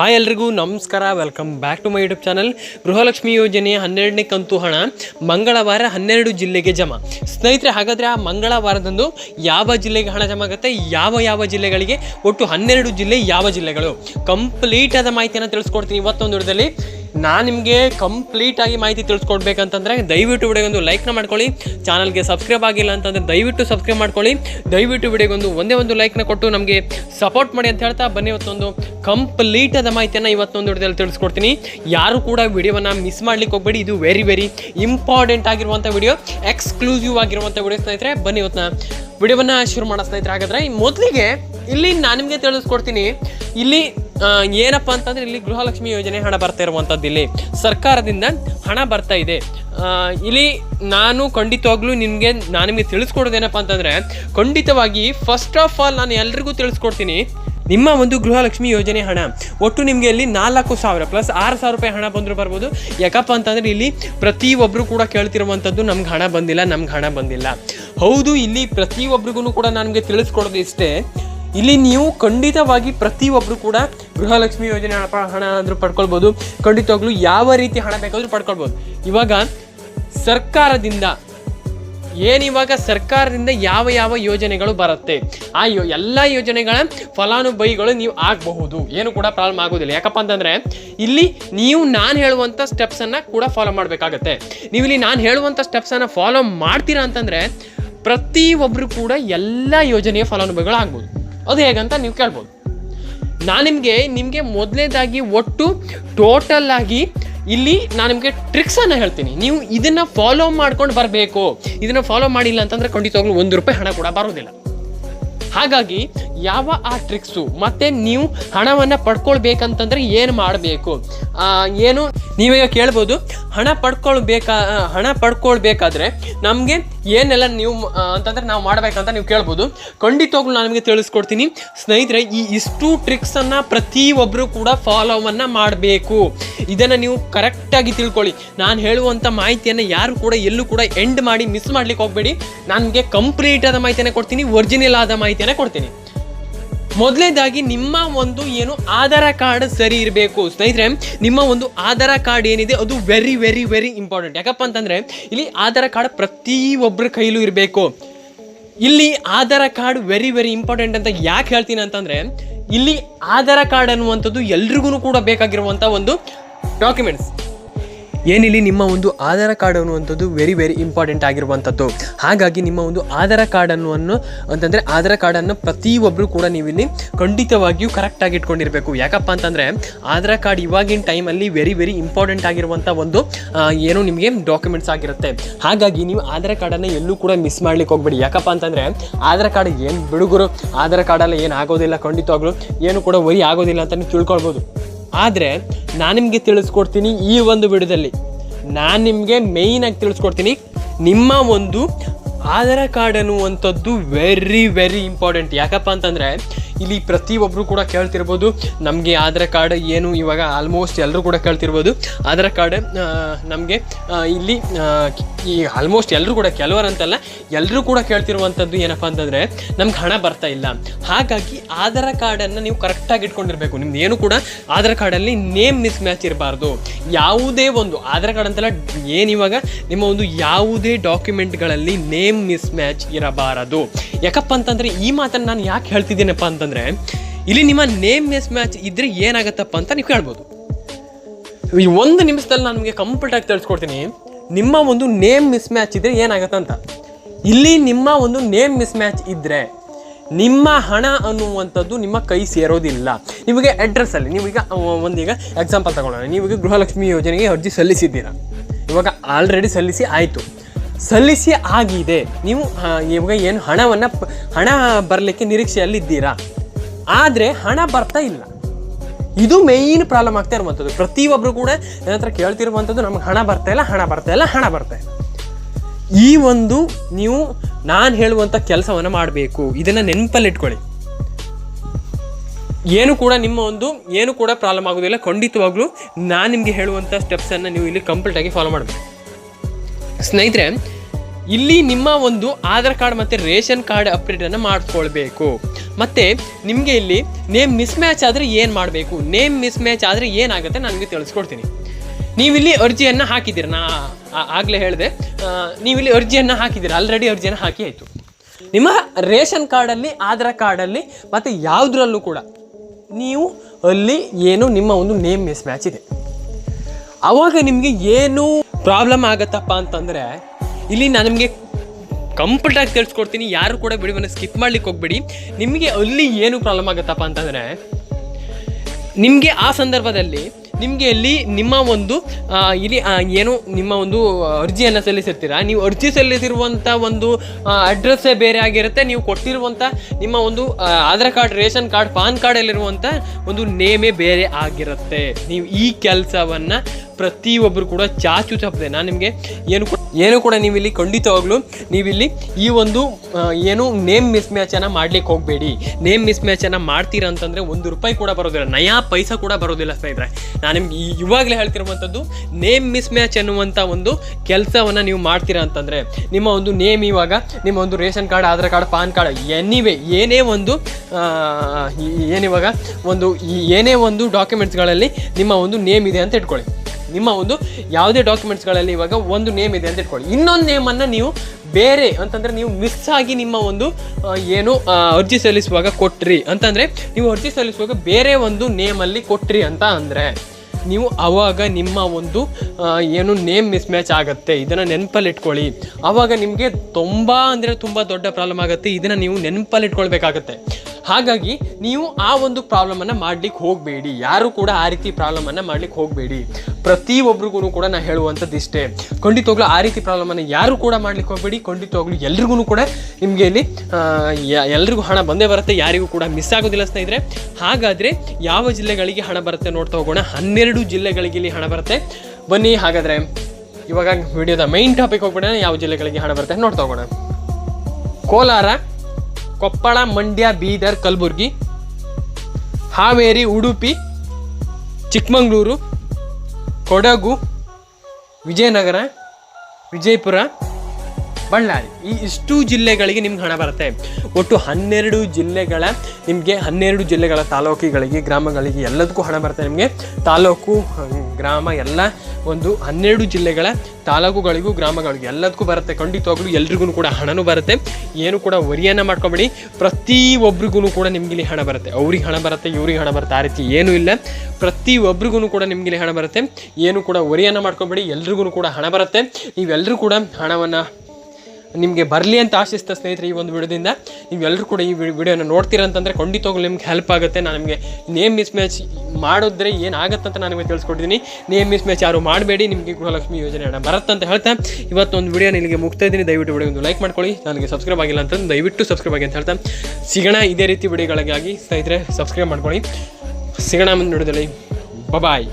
Hi ಎಲ್ರಿಗೂ, ನಮಸ್ಕಾರ. Welcome back to my YouTube channel Gruhalakshmi ಯೋಜನೆಯ ಹನ್ನೆರಡನೇ ಕಂತು ಹಣ ಮಂಗಳವಾರ ಹನ್ನೆರಡು ಜಿಲ್ಲೆಗೆ ಜಮಾ. ಸ್ನೇಹಿತರೆ, ಹಾಗಾದರೆ ಆ ಮಂಗಳವಾರದಂದು ಯಾವ ಜಿಲ್ಲೆಗೆ ಹಣ ಜಮಾ ಆಗುತ್ತೆ? ಯಾವ ಯಾವ ಜಿಲ್ಲೆಗಳಿಗೆ? ಒಟ್ಟು ಹನ್ನೆರಡು ಜಿಲ್ಲೆ ಯಾವ ಜಿಲ್ಲೆಗಳು? ಕಂಪ್ಲೀಟ್ ಆದ ಮಾಹಿತಿಯನ್ನು ತಿಳಿಸ್ಕೊಡ್ತೀನಿ ಇವತ್ತೊಂದು ವಿಡಿಯೋದಲ್ಲಿ. ನಾನು ನಿಮಗೆ ಕಂಪ್ಲೀಟ್ ಆಗಿ ಮಾಹಿತಿ ತಿಳಿಸ್ಕೊಡ್ಬೇಕಂತಂದ್ರೆ ದಯವಿಟ್ಟು ವಿಡಿಯೋಗೊಂದು ಲೈಕ್ನ ಮಾಡ್ಕೊಳ್ಳಿ. ಚಾನಲ್ಗೆ ಸಬ್ಸ್ಕ್ರೈಬ್ ಆಗಿಲ್ಲ ಅಂತಂದ್ರೆ ದಯವಿಟ್ಟು ಸಬ್ಸ್ಕ್ರೈಬ್ ಮಾಡ್ಕೊಳ್ಳಿ. ದಯವಿಟ್ಟು ವಿಡಿಯೋಗೊಂದು ಒಂದೇ ಒಂದು ಲೈಕ್ನ ಕೊಟ್ಟು ನಮಗೆ ಸಪೋರ್ಟ್ ಮಾಡಿ ಅಂತ ಹೇಳ್ತಾ ಬನ್ನಿ. ಇವತ್ತೊಂದು ಕಂಪ್ಲೀಟ್ ಆದ ಮಾಹಿತಿಯನ್ನು ಇವತ್ತೊಂದು ವಿಡಿಯೋದಲ್ಲಿ ತಿಳಿಸ್ಕೊಡ್ತೀನಿ. ಯಾರು ಕೂಡ ವಿಡಿಯೋವನ್ನು ಮಿಸ್ ಮಾಡ್ಲಿಕ್ಕೆ ಹೋಗ್ಬೇಡಿ. ಇದು ವೆರಿ ವೆರಿ ಇಂಪಾರ್ಟೆಂಟ್ ಆಗಿರುವಂಥ ವಿಡಿಯೋ. ಎಕ್ಸ್ಕ್ಲೂಸಿವ್ ಆಗಿರುವಂಥ ವಿಡಿಯೋ ಸ್ನೇಹಿತರೆ, ಬನ್ನಿ ಇವತ್ತಿನ ವಿಡಿಯೋವನ್ನು ಶುರು ಮಾಡೋ ಸ್ನೇಹಿತರೆ ಹಾಗಾದರೆ ಮೊದಲಿಗೆ ಇಲ್ಲಿ ನಾನು ನಿಮಗೆ ತಿಳಿಸ್ಕೊಡ್ತೀನಿ. ಇಲ್ಲಿ ಏನಪ್ಪ ಅಂತಂದ್ರೆ ಇಲ್ಲಿ ಗೃಹಲಕ್ಷ್ಮಿ ಯೋಜನೆ ಹಣ ಬರ್ತಾ ಇರುವಂಥದ್ದು ಇಲ್ಲಿ. ಸರ್ಕಾರದಿಂದ ಹಣ ಬರ್ತಾ ಇದೆ. ಇಲ್ಲಿ ನಾನು ಖಂಡಿತವಾಗ್ಲೂ ನಿಮಗೆ, ನಾನು ನಿಮಗೆ ತಿಳಿಸ್ಕೊಡೋದೇನಪ್ಪ ಅಂತಂದ್ರೆ, ಖಂಡಿತವಾಗಿ ಫಸ್ಟ್ ಆಫ್ ಆಲ್ ನಾನು ಎಲ್ರಿಗೂ ತಿಳಿಸ್ಕೊಡ್ತೀನಿ, ನಿಮ್ಮ ಒಂದು ಗೃಹಲಕ್ಷ್ಮಿ ಯೋಜನೆ ಹಣ. ಒಟ್ಟು ನಿಮಗೆ ಇಲ್ಲಿ ನಾಲ್ಕು ಸಾವಿರ ಪ್ಲಸ್ ಆರು ಸಾವಿರ ರೂಪಾಯಿ ಹಣ ಬಂದರೂ ಬರ್ಬೋದು. ಯಾಕಪ್ಪ ಅಂತಂದರೆ ಇಲ್ಲಿ ಪ್ರತಿಯೊಬ್ಬರು ಕೂಡ ಕೇಳ್ತಿರುವಂಥದ್ದು ನಮ್ಗೆ ಹಣ ಬಂದಿಲ್ಲ, ನಮ್ಗೆ ಹಣ ಬಂದಿಲ್ಲ. ಹೌದು, ಇಲ್ಲಿ ಪ್ರತಿಯೊಬ್ಬರಿಗೂ ಕೂಡ ನನಗೆ ತಿಳಿಸ್ಕೊಡೋದು ಇಷ್ಟೇ. ಇಲ್ಲಿ ನೀವು ಖಂಡಿತವಾಗಿ ಪ್ರತಿಯೊಬ್ಬರು ಕೂಡ ಗೃಹಲಕ್ಷ್ಮಿ ಯೋಜನೆ ಹಣ ಆದರೂ ಪಡ್ಕೊಳ್ಬೋದು. ಖಂಡಿತವಾಗ್ಲೂ ಯಾವ ರೀತಿ ಹಣ ಬೇಕಾದರೂ ಪಡ್ಕೊಳ್ಬೋದು. ಇವಾಗ ಸರ್ಕಾರದಿಂದ ಏನಿವಾಗ ಸರ್ಕಾರದಿಂದ ಯಾವ ಯಾವ ಯೋಜನೆಗಳು ಬರುತ್ತೆ? ಆ ಯೋ ಎಲ್ಲ ಯೋಜನೆಗಳ ಫಲಾನುಭವಿಗಳು ನೀವು ಆಗಬಹುದು. ಏನು ಕೂಡ ಪ್ರಾಬ್ಲಮ್ ಆಗೋದಿಲ್ಲ. ಯಾಕಪ್ಪ ಅಂತಂದರೆ, ಇಲ್ಲಿ ನೀವು ನಾನು ಹೇಳುವಂಥ ಸ್ಟೆಪ್ಸನ್ನು ಕೂಡ ಫಾಲೋ ಮಾಡಬೇಕಾಗತ್ತೆ. ನೀವು ಇಲ್ಲಿ ನಾನು ಹೇಳುವಂಥ ಸ್ಟೆಪ್ಸನ್ನು ಫಾಲೋ ಮಾಡ್ತೀರಾ ಅಂತಂದರೆ ಪ್ರತಿಯೊಬ್ಬರು ಕೂಡ ಎಲ್ಲ ಯೋಜನೆಯ ಫಲಾನುಭವಿಗಳು ಆಗ್ಬೋದು ಅದು ಹೇಗಂತ ನೀವು ಕೇಳ್ಬೋದು. ನಾನು ನಿಮಗೆ ನಿಮಗೆ ಮೊದಲನೇದಾಗಿ ಒಟ್ಟು ಟೋಟಲ್ ಆಗಿ ಇಲ್ಲಿ ನಾನು ನಿಮಗೆ ಟ್ರಿಕ್ಸನ್ನು ಹೇಳ್ತೀನಿ. ನೀವು ಇದನ್ನು ಫಾಲೋ ಮಾಡ್ಕೊಂಡು ಬರಬೇಕು. ಇದನ್ನು ಫಾಲೋ ಮಾಡಿಲ್ಲ ಅಂತಂದರೆ ಖಂಡಿತವಾಗ್ಲೂ ಒಂದು ರೂಪಾಯಿ ಹಣ ಕೂಡ ಬರೋದಿಲ್ಲ. ಹಾಗಾಗಿ ಯಾವ ಆ ಟ್ರಿಕ್ಸು ಮತ್ತು ನೀವು ಹಣವನ್ನು ಪಡ್ಕೊಳ್ಬೇಕಂತಂದರೆ ಏನು ಮಾಡಬೇಕು? ಏನು, ನೀವೀಗ ಕೇಳ್ಬೋದು, ಹಣ ಪಡ್ಕೊಳ್ಬೇಕಾ, ಹಣ ಪಡ್ಕೊಳ್ಬೇಕಾದ್ರೆ ನಮಗೆ ಏನೆಲ್ಲ ನೀವು ಅಂತಂದರೆ ನಾವು ಮಾಡಬೇಕಂತ ನೀವು ಕೇಳ್ಬೋದು. ಖಂಡಿತವಾಗ್ಲೂ ನಾನು ನಿಮಗೆ ತಿಳಿಸ್ಕೊಡ್ತೀನಿ. ಸ್ನೇಹಿತರೆ, ಈ ಇಷ್ಟು ಟ್ರಿಕ್ಸನ್ನು ಪ್ರತಿಯೊಬ್ಬರು ಕೂಡ ಫಾಲೋವನ್ನು ಮಾಡಬೇಕು. ಇದನ್ನು ನೀವು ಕರೆಕ್ಟಾಗಿ ತಿಳ್ಕೊಳ್ಳಿ. ನಾನು ಹೇಳುವಂಥ ಮಾಹಿತಿಯನ್ನು ಯಾರು ಕೂಡ ಎಲ್ಲೂ ಕೂಡ ಎಂಡ್ ಮಾಡಿ ಮಿಸ್ ಮಾಡ್ಲಿಕ್ಕೆ ಹೋಗಬೇಡಿ. ನನಗೆ ಕಂಪ್ಲೀಟ್ ಆದ ಮಾಹಿತಿಯನ್ನು ಕೊಡ್ತೀನಿ ಒರಿಜಿನಲ್ ಆದ ಮಾಹಿತಿಯನ್ನು ಕೊಡ್ತೀನಿ. ಮೊದಲನೇದಾಗಿ ನಿಮ್ಮ ಒಂದು ಏನು ಆಧಾರ ಕಾರ್ಡ್ ಸರಿ ಇರಬೇಕು. ಸ್ನೇಹಿತರೆ, ನಿಮ್ಮ ಒಂದು ಆಧಾರ ಕಾರ್ಡ್ ಏನಿದೆ ಅದು ವೆರಿ ವೆರಿ ವೆರಿ ಇಂಪಾರ್ಟೆಂಟ್ ಯಾಕಪ್ಪ ಅಂತಂದರೆ, ಇಲ್ಲಿ ಆಧಾರ ಕಾರ್ಡ್ ಪ್ರತಿಯೊಬ್ಬರ ಕೈಲೂ ಇರಬೇಕು. ಇಲ್ಲಿ Aadhaar card very very important ಅಂತ ಯಾಕೆ ಹೇಳ್ತೀನಿ ಅಂತಂದರೆ, ಇಲ್ಲಿ ಆಧಾರ ಕಾರ್ಡ್ ಅನ್ನುವಂಥದ್ದು ಎಲ್ರಿಗೂ ಕೂಡ ಬೇಕಾಗಿರುವಂಥ ಒಂದು ಡಾಕ್ಯುಮೆಂಟ್ಸ್ ಏನಿಲ್ಲಿ ನಿಮ್ಮ ಒಂದು ಆಧಾರ ಕಾರ್ಡ್ ಅನ್ನುವಂಥದ್ದು ವೆರಿ ವೆರಿ ಇಂಪಾರ್ಟೆಂಟ್ ಆಗಿರುವಂಥದ್ದು. ಹಾಗಾಗಿ ನಿಮ್ಮ ಒಂದು ಆಧಾರ ಕಾರ್ಡ್ ಅನ್ನುವನ್ನು, ಅಂತಂದರೆ ಆಧಾರ ಕಾರ್ಡನ್ನು ಪ್ರತಿಯೊಬ್ಬರು ಕೂಡ ನೀವಿಲ್ಲಿ ಖಂಡಿತವಾಗಿಯೂ ಕರೆಕ್ಟಾಗಿ ಇಟ್ಕೊಂಡಿರಬೇಕು. ಯಾಕಪ್ಪ ಅಂತಂದರೆ ಆಧಾರ ಕಾರ್ಡ್ ಇವಾಗಿನ ಟೈಮಲ್ಲಿ ವೆರಿ ವೆರಿ ಇಂಪಾರ್ಟೆಂಟ್ ಆಗಿರುವಂಥ ಒಂದು ಏನು ನಿಮಗೆ ಡಾಕ್ಯುಮೆಂಟ್ಸ್ ಆಗಿರುತ್ತೆ. ಹಾಗಾಗಿ ನೀವು ಆಧಾರ ಕಾರ್ಡನ್ನು ಎಲ್ಲೂ ಕೂಡ ಮಿಸ್ ಮಾಡ್ಲಿಕ್ಕೆ ಹೋಗ್ಬೇಡಿ. ಯಾಕಪ್ಪ ಅಂತಂದರೆ ಆಧಾರ ಕಾರ್ಡ್ ಏನು ಬಿಡುಗರು? ಆಧಾರ ಕಾರ್ಡಲ್ಲಿ ಏನು ಆಗೋದಿಲ್ಲ ಖಂಡಿತವಾಗ್ಲೂ. ಏನು ಕೂಡ ವರಿ ಆಗೋದಿಲ್ಲ ಅಂತ ನೀವು ತಿಳ್ಕೊಳ್ಬೋದು. ಆದರೆ ನಾನು ನಿಮಗೆ ತಿಳಿಸ್ಕೊಡ್ತೀನಿ ಈ ಒಂದು ವಿಡಿಯೋದಲ್ಲಿ. ನಾನು ನಿಮಗೆ ಮೇಯ್ನಾಗಿ ತಿಳಿಸ್ಕೊಡ್ತೀನಿ ನಿಮ್ಮ ಒಂದು ಆಧಾರ್ ಕಾರ್ಡ್ ಅನ್ನುವಂಥದ್ದು ವೆರಿ ವೆರಿ ಇಂಪಾರ್ಟೆಂಟ್ ಯಾಕಪ್ಪ ಅಂತಂದರೆ ಇಲ್ಲಿ ಪ್ರತಿಯೊಬ್ಬರು ಕೂಡ ಕೇಳ್ತಿರ್ಬೋದು. ನಮಗೆ ಆಧಾರ್ ಕಾರ್ಡ್ ಏನು ಇವಾಗ ಆಲ್ಮೋಸ್ಟ್ ಎಲ್ಲರೂ ಕೂಡ ಕೇಳ್ತಿರ್ಬೋದು. ಆಧಾರ್ ಕಾರ್ಡ್ ನಮಗೆ ಇಲ್ಲಿ ಈ ಆಲ್ಮೋಸ್ಟ್ ಎಲ್ಲರೂ ಕೂಡ ಕೆಲವರಂತಲ್ಲ ಎಲ್ಲರೂ ಕೂಡ ಕೇಳ್ತಿರುವಂಥದ್ದು ಏನಪ್ಪ ಅಂತಂದರೆ ನಮ್ಗೆ ಹಣ ಬರ್ತಾ ಇಲ್ಲ. ಹಾಗಾಗಿ ಆಧಾರ್ ಕಾರ್ಡನ್ನು ನೀವು ಕರೆಕ್ಟಾಗಿ ಇಟ್ಕೊಂಡಿರಬೇಕು. ನಿಮ್ದು ಏನು ಕೂಡ ಆಧಾರ್ ಕಾರ್ಡಲ್ಲಿ ನೇಮ್ ಮಿಸ್ ಮ್ಯಾಚ್ ಇರಬಾರ್ದು. ಯಾವುದೇ ಒಂದು ಆಧಾರ್ ಕಾರ್ಡ್ ಅಂತೆಲ್ಲ ಏನಿವಾಗ ನಿಮ್ಮ ಒಂದು ಯಾವುದೇ ಡಾಕ್ಯುಮೆಂಟ್ಗಳಲ್ಲಿ ನೇಮ್ ಮಿಸ್ ಮ್ಯಾಚ್ ಇರಬಾರದು. ಯಾಕಪ್ಪ ಅಂತಂದರೆ ಈ ಮಾತನ್ನು ನಾನು ಯಾಕೆ ಹೇಳ್ತಿದ್ದೀನಪ್ಪ ಅಂತಂದರೆ, ಇಲ್ಲಿ ನಿಮ್ಮ ನೇಮ್ ಮಿಸ್ ಮ್ಯಾಚ್ ಇದ್ರೆ ಏನಾಗತ್ತಪ್ಪ ಅಂತ ನೀವು ಕೇಳ್ಬೋದು. ಈ ಒಂದು ನಿಮಿಷದಲ್ಲಿ ನಾನು ನಿಮಗೆ ಕಂಪ್ಲೀಟಾಗಿ ತಿಳಿಸ್ಕೊಡ್ತೀನಿ. ನಿಮ್ಮ ಒಂದು ನೇಮ್ ಮಿಸ್ ಮ್ಯಾಚ್ ಇದ್ರೆ ಏನಾಗತ್ತೆ ಅಂತ. ಇಲ್ಲಿ ನಿಮ್ಮ ಒಂದು ನೇಮ್ ಮಿಸ್ ಮ್ಯಾಚ್ ಇದ್ದರೆ ನಿಮ್ಮ ಹಣ ಅನ್ನುವಂಥದ್ದು ನಿಮ್ಮ ಕೈ ಸೇರೋದಿಲ್ಲ. ನಿಮಗೆ ಅಡ್ರೆಸ್ಸಲ್ಲಿ ನೀವೀಗ ಒಂದೀಗ ಎಕ್ಸಾಂಪಲ್ ತಗೊಳ್ಳೋಣ. ನೀವೀಗ ಗೃಹಲಕ್ಷ್ಮಿ ಯೋಜನೆಗೆ ಅರ್ಜಿ ಸಲ್ಲಿಸಿದ್ದೀರಾ. ಇವಾಗ ಆಲ್ರೆಡಿ ಸಲ್ಲಿಸಿ ಆಯಿತು. ಸಲ್ಲಿಸಿ ಆಗಿದೆ. ನೀವು ಇವಾಗ ಏನು ಹಣವನ್ನು ಹಣ ಬರಲಿಕ್ಕೆ ನಿರೀಕ್ಷೆಯಲ್ಲಿದ್ದೀರಾ? ಆದರೆ ಹಣ ಬರ್ತಾ ಇಲ್ಲ. ಇದು ಮೇಯ್ನ್ ಪ್ರಾಬ್ಲಮ್ ಆಗ್ತಾ ಇರುವಂಥದ್ದು. ಪ್ರತಿಯೊಬ್ಬರು ಕೂಡ ನನ್ನ ಹತ್ರ ಕೇಳ್ತಿರುವಂಥದ್ದು, ನಮ್ಗೆ ಹಣ ಬರ್ತಾ ಇಲ್ಲ, ಹಣ ಬರ್ತಾ ಇಲ್ಲ, ಹಣ ಬರ್ತಾ ಇಲ್ಲ. ಈ ಒಂದು ನೀವು, ನಾನು ಹೇಳುವಂಥ ಕೆಲಸವನ್ನು ಮಾಡಬೇಕು. ಇದನ್ನು ನೆನಪಲ್ಲಿ ಇಟ್ಕೊಳ್ಳಿ ಏನು ಕೂಡ ನಿಮ್ಮ ಒಂದು, ಏನು ಕೂಡ ಪ್ರಾಬ್ಲಮ್ ಆಗೋದಿಲ್ಲ. ಖಂಡಿತವಾಗ್ಲೂ ನಾನು ನಿಮಗೆ ಹೇಳುವಂಥ ಸ್ಟೆಪ್ಸನ್ನು ನೀವು ಇಲ್ಲಿ ಕಂಪ್ಲೀಟಾಗಿ ಫಾಲೋ ಮಾಡಬೇಕು. ಸ್ನೇಹಿತರೆ, ಇಲ್ಲಿ ನಿಮ್ಮ ಒಂದು ಆಧಾರ್ ಕಾರ್ಡ್ ಮತ್ತು ರೇಷನ್ ಕಾರ್ಡ್ ಅಪ್ಡೇಟನ್ನು ಮಾಡಿಕೊಳ್ಬೇಕು. ಮತ್ತು ನಿಮಗೆ ಇಲ್ಲಿ ನೇಮ್ ಮಿಸ್ ಮ್ಯಾಚ್ ಆದರೆ ಏನು ಮಾಡಬೇಕು? ನೇಮ್ ಮಿಸ್ ಮ್ಯಾಚ್ ಆದರೆ ಏನಾಗುತ್ತೆ ನಾನು ನಿಮಗೆ ತಿಳಿಸ್ಕೊಡ್ತೀನಿ. ನೀವಿಲ್ಲಿ ಅರ್ಜಿಯನ್ನು ಹಾಕಿದ್ದೀರ? ನಾ ಆಗಲೇ ಹೇಳಿದೆ. ನೀವಿಲ್ಲಿ ಅರ್ಜಿಯನ್ನು ಹಾಕಿದ್ದೀರ? ಆಲ್ರೆಡಿ ಅರ್ಜಿಯನ್ನು ಹಾಕಿ ಆಯಿತು. ನಿಮ್ಮ ರೇಷನ್ ಕಾರ್ಡಲ್ಲಿ, ಆಧಾರ್ ಕಾರ್ಡಲ್ಲಿ ಮತ್ತು ಯಾವುದರಲ್ಲೂ ಕೂಡ ನೀವು ಅಲ್ಲಿ ಏನು ನಿಮ್ಮ ಒಂದು ನೇಮ್ ಮಿಸ್ ಮ್ಯಾಚ್ ಇದೆ. ಆವಾಗ ನಿಮಗೆ ಏನು ಪ್ರಾಬ್ಲಮ್ ಆಗತ್ತಪ್ಪ ಅಂತಂದರೆ, ಇಲ್ಲಿ ನಾನು ನಿಮಗೆ ಕಂಪ್ಲೀಟಾಗಿ ತಿಳಿಸ್ಕೊಡ್ತೀನಿ. ಯಾರು ಕೂಡ ವಿಡಿಯೋನ ಸ್ಕಿಪ್ ಮಾಡ್ಲಿಕ್ಕೆ ಹೋಗ್ಬೇಡಿ. ನಿಮಗೆ ಅಲ್ಲಿ ಏನು ಪ್ರಾಬ್ಲಮ್ ಆಗುತ್ತಪ್ಪ ಅಂತಂದರೆ, ನಿಮಗೆ ಆ ಸಂದರ್ಭದಲ್ಲಿ ನಿಮಗೆ ಇಲ್ಲಿ ನಿಮ್ಮ ಒಂದು ಇಲ್ಲಿ ಏನು ನಿಮ್ಮ ಒಂದು ಅರ್ಜಿಯನ್ನು ಸಲ್ಲಿಸಿರ್ತೀರಾ? ನೀವು ಅರ್ಜಿ ಸಲ್ಲಿಸಿರುವಂಥ ಒಂದು ಅಡ್ರೆಸ್ಸೇ ಬೇರೆ ಆಗಿರುತ್ತೆ. ನೀವು ಕೊಟ್ಟಿರುವಂಥ ನಿಮ್ಮ ಒಂದು Aadhaar card, ration card, PAN ಕಾರ್ಡಲ್ಲಿರುವಂಥ ಒಂದು ನೇಮೇ ಬೇರೆ ಆಗಿರುತ್ತೆ. ನೀವು ಈ ಕೆಲಸವನ್ನು ಪ್ರತಿಯೊಬ್ಬರು ಕೂಡ ಚಾಚು ತಪ್ಪದೆ. ನಾನು ನಿಮಗೆ ಏನು ಕೂಡ ಏನು ಕೂಡ ನೀವಿಲ್ಲಿ ಖಂಡಿತವಾಗ್ಲೂ ನೀವಿಲ್ಲಿ ಈ ಒಂದು ಏನು ನೇಮ್ ಮಿಸ್ ಮ್ಯಾಚನ್ನು ಮಾಡ್ಲಿಕ್ಕೆ ಹೋಗಬೇಡಿ. ನೇಮ್ ಮಿಸ್ ಮ್ಯಾಚನ್ನು ಮಾಡ್ತೀರಾ ಅಂತಂದರೆ ಒಂದು ರೂಪಾಯಿ ಕೂಡ ಬರೋದಿಲ್ಲ. ನಯಾ ಪೈಸಾ ಕೂಡ ಬರೋದಿಲ್ಲ ಸ್ನೇಹಿತರೆ. ನಾನು ನಿಮ್ಗೆ ಇವಾಗಲೇ ಹೇಳ್ತಿರುವಂಥದ್ದು ನೇಮ್ ಮಿಸ್ ಮ್ಯಾಚ್ ಅನ್ನುವಂಥ ಒಂದು ಕೆಲಸವನ್ನು ನೀವು ಮಾಡ್ತೀರಾ ಅಂತಂದರೆ, ನಿಮ್ಮ ಒಂದು ನೇಮ್ ಇವಾಗ ನಿಮ್ಮ ಒಂದು ration card, Aadhaar card, PAN card, anyway, ಏನೇ ಒಂದು ಏನಿವಾಗ ಒಂದು ಏನೇ ಒಂದು ಡಾಕ್ಯುಮೆಂಟ್ಸ್ಗಳಲ್ಲಿ ನಿಮ್ಮ ಒಂದು ನೇಮ್ ಇದೆ ಅಂತ ಇಟ್ಕೊಳ್ಳಿ. ನಿಮ್ಮ ಒಂದು ಯಾವುದೇ ಡಾಕ್ಯುಮೆಂಟ್ಸ್ಗಳಲ್ಲಿ ಇವಾಗ ಒಂದು ನೇಮ್ ಇದೆ ಅಂತ ಇಟ್ಕೊಳ್ಳಿ. ಇನ್ನೊಂದು ನೇಮನ್ನು ನೀವು ಬೇರೆ ಅಂತಂದರೆ ನೀವು ಮಿಸ್ ಆಗಿ ನಿಮ್ಮ ಒಂದು ಏನು ಅರ್ಜಿ ಸಲ್ಲಿಸುವಾಗ ಕೊಟ್ರಿ ಅಂತಂದರೆ ನೀವು ಅರ್ಜಿ ಸಲ್ಲಿಸುವಾಗ ಬೇರೆ ಒಂದು ನೇಮಲ್ಲಿ ಕೊಟ್ರಿ ಅಂತ ಅಂದರೆ ನೀವು ಆವಾಗ ನಿಮ್ಮ ಒಂದು ಏನು ನೇಮ್ ಮಿಸ್ ಮ್ಯಾಚ್ ಆಗುತ್ತೆ. ಇದನ್ನು ನೆನಪಲ್ಲಿ ಇಟ್ಕೊಳ್ಳಿ. ಆವಾಗ ನಿಮಗೆ ತುಂಬ ಅಂದರೆ ತುಂಬ ದೊಡ್ಡ ಪ್ರಾಬ್ಲಮ್ ಆಗುತ್ತೆ. ಇದನ್ನು ನೀವು ನೆನಪಲ್ಲಿ ಇಟ್ಕೊಳ್ಬೇಕಾಗತ್ತೆ. ಹಾಗಾಗಿ ನೀವು ಆ ಒಂದು ಪ್ರಾಬ್ಲಮನ್ನು ಮಾಡ್ಲಿಕ್ಕೆ ಹೋಗಬೇಡಿ. ಯಾರು ಕೂಡ ಆ ರೀತಿ ಪ್ರಾಬ್ಲಮನ್ನು ಮಾಡ್ಲಿಕ್ಕೆ ಹೋಗಬೇಡಿ. ಪ್ರತಿಯೊಬ್ಬರಿಗೂ ಕೂಡ ನಾನು ಹೇಳುವಂಥದ್ದು ಇಷ್ಟೇ. ಖಂಡಿತವಾಗ್ಲೂ ಆ ರೀತಿ ಪ್ರಾಬ್ಲಮನ್ನು ಯಾರು ಕೂಡ ಮಾಡ್ಲಿಕ್ಕೆ ಹೋಗಬೇಡಿ. ಖಂಡಿತವಾಗ್ಲೂ ಎಲ್ರಿಗೂ ಕೂಡ ನಿಮಗೆ ಇಲ್ಲಿ ಎಲ್ರಿಗೂ ಹಣ ಬಂದೇ ಬರುತ್ತೆ. ಯಾರಿಗೂ ಕೂಡ ಮಿಸ್ ಆಗೋದಿಲ್ಲ ಸ್ನೇಹಿತರೆ. ಹಾಗಾದರೆ ಯಾವ ಜಿಲ್ಲೆಗಳಿಗೆ ಹಣ ಬರುತ್ತೆ ನೋಡ್ತಾ ಹೋಗೋಣ. ಹನ್ನೆರಡು ಜಿಲ್ಲೆಗಳಿಗೆ ಇಲ್ಲಿ ಹಣ ಬರುತ್ತೆ. ಬನ್ನಿ, ಹಾಗಾದರೆ ಇವಾಗ ವಿಡಿಯೋದ ಮೈನ್ ಟಾಪಿಕ್ ಹೋಗ್ಬಿಡೋಣ. ಯಾವ ಜಿಲ್ಲೆಗಳಿಗೆ ಹಣ ಬರುತ್ತೆ ನೋಡ್ತಾ ಹೋಗೋಣ. ಕೋಲಾರ ಕೊಪ್ಪಳ, ಮಂಡ್ಯ, ಬೀದರ್, ಕಲಬುರ್ಗಿ, ಹಾವೇರಿ, ಉಡುಪಿ, ಚಿಕ್ಕಮಗಳೂರು, ಕೊಡಗು, ವಿಜಯನಗರ, ವಿಜಯಪುರ, ಬಳ್ಳಾರಿ. ಈ ಇಷ್ಟು ಜಿಲ್ಲೆಗಳಿಗೆ ನಿಮ್ಗೆ ಹಣ ಬರುತ್ತೆ. ಒಟ್ಟು ಹನ್ನೆರಡು ಜಿಲ್ಲೆಗಳ, ನಿಮಗೆ ಹನ್ನೆರಡು ಜಿಲ್ಲೆಗಳ ತಾಲೂಕಿಗಳಿಗೆ, ಗ್ರಾಮಗಳಿಗೆ ಎಲ್ಲದಕ್ಕೂ ಹಣ ಬರುತ್ತೆ ನಿಮಗೆ. ತಾಲೂಕು ಗ್ರಾಮ ಎಲ್ಲ ಒಂದು ಹನ್ನೆರಡು ಜಿಲ್ಲೆಗಳ ತಾಲೂಕುಗಳಿಗೂ ಗ್ರಾಮಗಳಿಗೂ ಎಲ್ಲದಕ್ಕೂ ಬರುತ್ತೆ. ಖಂಡಿತವಾಗ್ಲೂ ಎಲ್ರಿಗೂ ಕೂಡ ಹಣನೂ ಬರುತ್ತೆ. ಏನು ಕೂಡ ವರಿಯನ್ನು ಮಾಡ್ಕೊಬೇಡಿ. ಪ್ರತಿಯೊಬ್ಬರಿಗೂ ಕೂಡ ನಿಮ್ಗೆ ಇಲ್ಲಿ ಹಣ ಬರುತ್ತೆ. ಅವ್ರಿಗೆ ಹಣ ಬರುತ್ತೆ, ಇವ್ರಿಗೆ ಹಣ ಬರುತ್ತೆ. ಆ ರೀತಿ ಏನೂ ಇಲ್ಲ. ಪ್ರತಿ ಒಬ್ರಿಗೂ ಕೂಡ ನಿಮ್ಗೆ ಇಲ್ಲಿ ಹಣ ಬರುತ್ತೆ. ಏನು ಕೂಡ ವರಿಯನ್ನು ಮಾಡ್ಕೊಬೇಡಿ. ಎಲ್ರಿಗೂ ಕೂಡ ಹಣ ಬರುತ್ತೆ. ನೀವೆಲ್ಲರೂ ಕೂಡ ಹಣವನ್ನು ನಿಮಗೆ ಬರಲಿ ಅಂತ ಆಶಿಸ್ತಾ ಸ್ನೇಹಿತರೆ ಈ ಒಂದು ವಿಡಿಯೋದಿಂದ. ನೀವೆಲ್ಲರೂ ಕೂಡ ಈ ವಿಡಿಯೋನ ನೋಡ್ತೀರಂತಂದರೆ ಖಂಡಿತವಾಗ್ಲೂ ನಿಮ್ಗೆ ಹೆಲ್ಪ್ ಆಗುತ್ತೆ. ನಾನು ನಿಮಗೆ ನೇಮ್ ಮಿಸ್ ಮ್ಯಾಚ್ ಮಾಡಿದ್ರೆ ಅಂತ ನಾನು ನಿಮಗೆ ತಿಳಿಸ್ಕೊಟ್ಟಿದ್ದೀನಿ ನೇಮ್ ಮಿಸ್ ಮ್ಯಾಚ್ ಯಾರು ಮಾಡಬೇಡಿ, ನಿಮಗೆ ಗೃಹಲಕ್ಷ್ಮಿ ಯೋಜನೆ ಹಣ ಬರುತ್ತೆ ಅಂತ ಹೇಳ್ತಾ. ಇವತ್ತು ಒಂದು ವಿಡಿಯೋ ನಿಮಗೆ ಮುಗ್ತಾ ಇದ್ದೀನಿ. ದಯವಿಟ್ಟು ವಿಡಿಯೋ ಒಂದು ಲೈಕ್ ಮಾಡ್ಕೊಳ್ಳಿ. ನನಗೆ ಸಬ್ಸ್ಕ್ರೈಬ್ ಆಗಿಲ್ಲ ಅಂತ ದಯವಿಟ್ಟು ಸಬ್ಸ್ಕ್ರೈಬ್ ಆಗಿ ಅಂತ ಹೇಳ್ತಾ. ಸಿಗೋಣ ಇದೇ ರೀತಿ ವಿಡಿಯೋಗಳಿಗಾಗಿ ಸ್ನೇಹಿತರೆ ಸಬ್ಸ್ಕ್ರೈಬ್ ಮಾಡ್ಕೊಳ್ಳಿ. ಸಿಗೋಣ ಮುಂದೆ ನೋಡಿದಲ್ಲಿ ಬಾಯ್